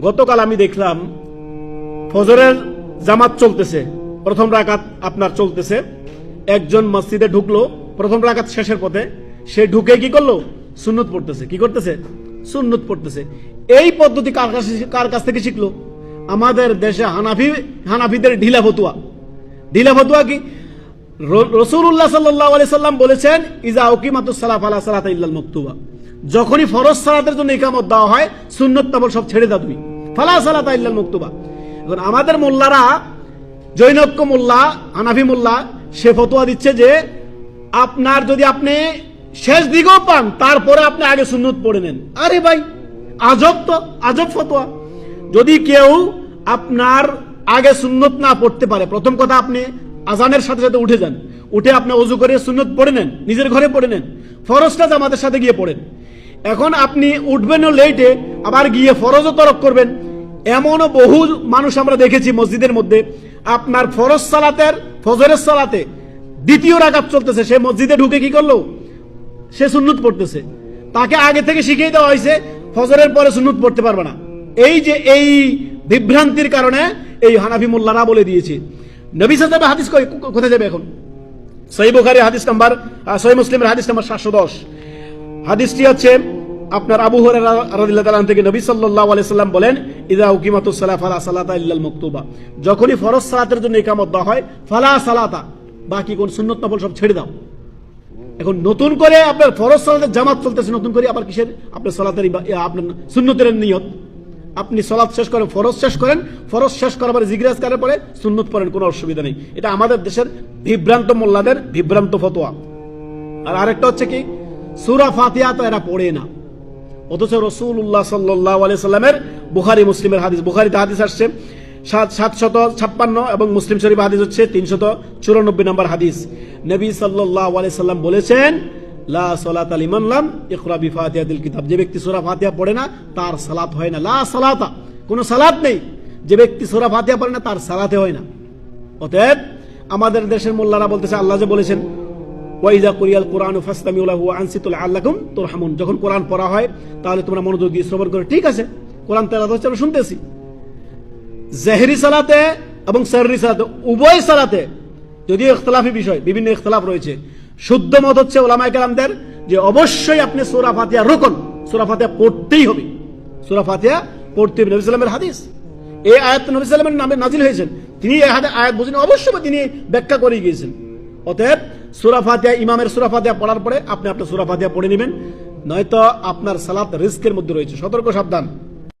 গতকাল আমি দেখলাম ফজরের জামাত চলতেছে। প্রথম রাকাত আপনার চলতেছে। একজন মসজিদে ঢুকলো, প্রথম রাকাত শেষের পথে। সে ঢুকে কি করল? সুন্নত পড়তেছে। কি করতেছে? সুন্নত পড়তেছে। এই পদ্ধতি কার কাছে কার কাছ থেকে শিখলো? আমাদের দেশে হানাফি, হানাফিদের ঢিলা ফতুয়া। ঢিলা ফতুয়া কি? রসুল্লাহ সাল্লাহ আলি সাল্লাম বলেছেন, ইজা উকিমাতুস সালাফ আলা সালাত ইল্লাল মকতুবা। যখনই ফরজ সালাতের জন্য ইকামত দেওয়া হয়, সুন্নত তাবল সব ছেড়ে দাও তুমি। ফালা সালাত ইল্লাল মকতুবা। এখন আমাদের মোল্লারা, জৈনক্য মোল্লা, হানাফি মোল্লা, সে ফতোয়া দিচ্ছে যে, আপনার যদি আপনি শেষ দিকেও পান, তারপরে আপনি আগে সুন্নত পড়ে নেন। আরে ভাই, আজব তো, আজব ফতোয়া। যদি কেউ আপনার আগে সুন্নত না পড়তে পারে, প্রথম কথা আপনি আজানের সাথে সাথে উঠে যান। উঠে আপনি অজু করে সুন্নত পড়ে নেন, নিজের ঘরে পড়ে নেন। ফরজটা জামাতের সাথে গিয়ে পড়েন। এখন আপনি উঠবেন ও লেটে আবার গিয়ে ফরজও তরক করবেন। এমনও বহু মানুষ আমরা দেখেছি মসজিদের মধ্যে, আপনার ফরজ সালাতের, ফজরের সালাতে দ্বিতীয় রাকাত চলতেছে। সে মসজিদে ঢুকে কি করল? সে সুন্নত পড়তেছে। তাকে আগে থেকে শিখিয়ে দেওয়া হয়েছে, ফজরের পরে সুন্নত পড়তে পারবে না। এই যে এই বিভ্রান্তির কারণে এই হানাফি মোল্লারা বলে দিয়েছে। নবী সাহেব হাদিস কোথায় যাবে এখন? সহি বুখারি হাদিস নাম্বার সহি মুসলিমের হাদিস নাম্বার সাতশো দশ। হাদিসটি হচ্ছে, আপনার আবু রাদিয়াল্লাহু থেকে নবী সাল্লাল্লাহু আলাইহি সাল্লাম বলেন, ইদা উকিমাতুস সালাহ ফালা সালাতা ইল্লাল মাকতুবা। যখনই ফরজ সালাতের জন্য ইকামত দেওয়া হয়, ফালা সালাতা। বাকি কোন সুন্নত নফল সব ছেড়ে দাও। এখন নতুন করে আপনার ফরজ সালাতের জামাত চলতেছে, নতুন করে আবার কিসের? আপনার সালাতের আপনার সুন্নতের নিয়ত। আপনি সলাৎ শেষ করেন, ফরজ শেষ করেন, ফরজ শেষ করার পরে জিজ্ঞাস করার পরে সুন্নত পড়েন, কোনো অসুবিধা নেই। এটা আমাদের দেশের বিভ্রান্ত মোল্লাদের বিভ্রান্ত ফতোয়া। আর আরেকটা হচ্ছে কি? সুরা ফাতিহা তো এরা পড়ে না। অথচ রসুল্লাহ সাল্লাহ আলিয়া সাল্লামের বুখারি, মুসলিমের হাদিস বুখারিতে হাদিস আসছে, সাত সাতশত ছাপ্পান্ন এবং মুসলিম শরীফ হাদিস হচ্ছে তিনশত চুরানব্বই নম্বর হাদিস। নবী সাল্লাহ সাল্লাম বলেছেন, লা সালাত আলিমান লাম ইকরা বি ফাতিহাতিল কিতাব। যে ব্যক্তি সূরা ফাতিহা পড়ে না, তার সালাত হয় না। লা সালাতা, কোনো সালাত নেই। যে ব্যক্তি সূরা ফাতিহা পড়ে না, তার সালাতে হয় না। অতএব আমাদের দেশের মোল্লারা বলতেছে, আল্লাহ যে বলেছেন যখন কোরআন পড়া হয়, তাহলে তোমরা মনোযোগ দিয়ে শ্রবণ করো। ঠিক আছে, কোরআন হচ্ছে আমরা শুনতেছি। সালাতে এবং সালাতে, উভয় সালাতে যদিও ইখতলাফি বিষয়, বিভিন্ন ইখতলাফ রয়েছে। শুদ্ধ মত হচ্ছে ওলামায়ে কেরামদের যে অবশ্যই আপনি সূরা ফাতিহা রোকন, সূরা ফাতিহা পড়তেই হবে। সূরা ফাতিহা পড়তে হবে, নবী সাল্লামের হাদিস। এই আয়াত নবী সাল্লামের নামে নাজিল হয়েছেন। তিনি আয়াত বুঝেন অবশ্যই তিনি ব্যাখ্যা করে গিয়েছেন। অতএব সূরা ফাতিহা, ইমামের সূরা ফাতিহা পড়ার পরে আপনি আপনার সূরা ফাতিহা পড়ে নেবেন। নয়তো আপনার সালাত রিস্কের মধ্যে রয়েছে। সতর্ক সাবধান।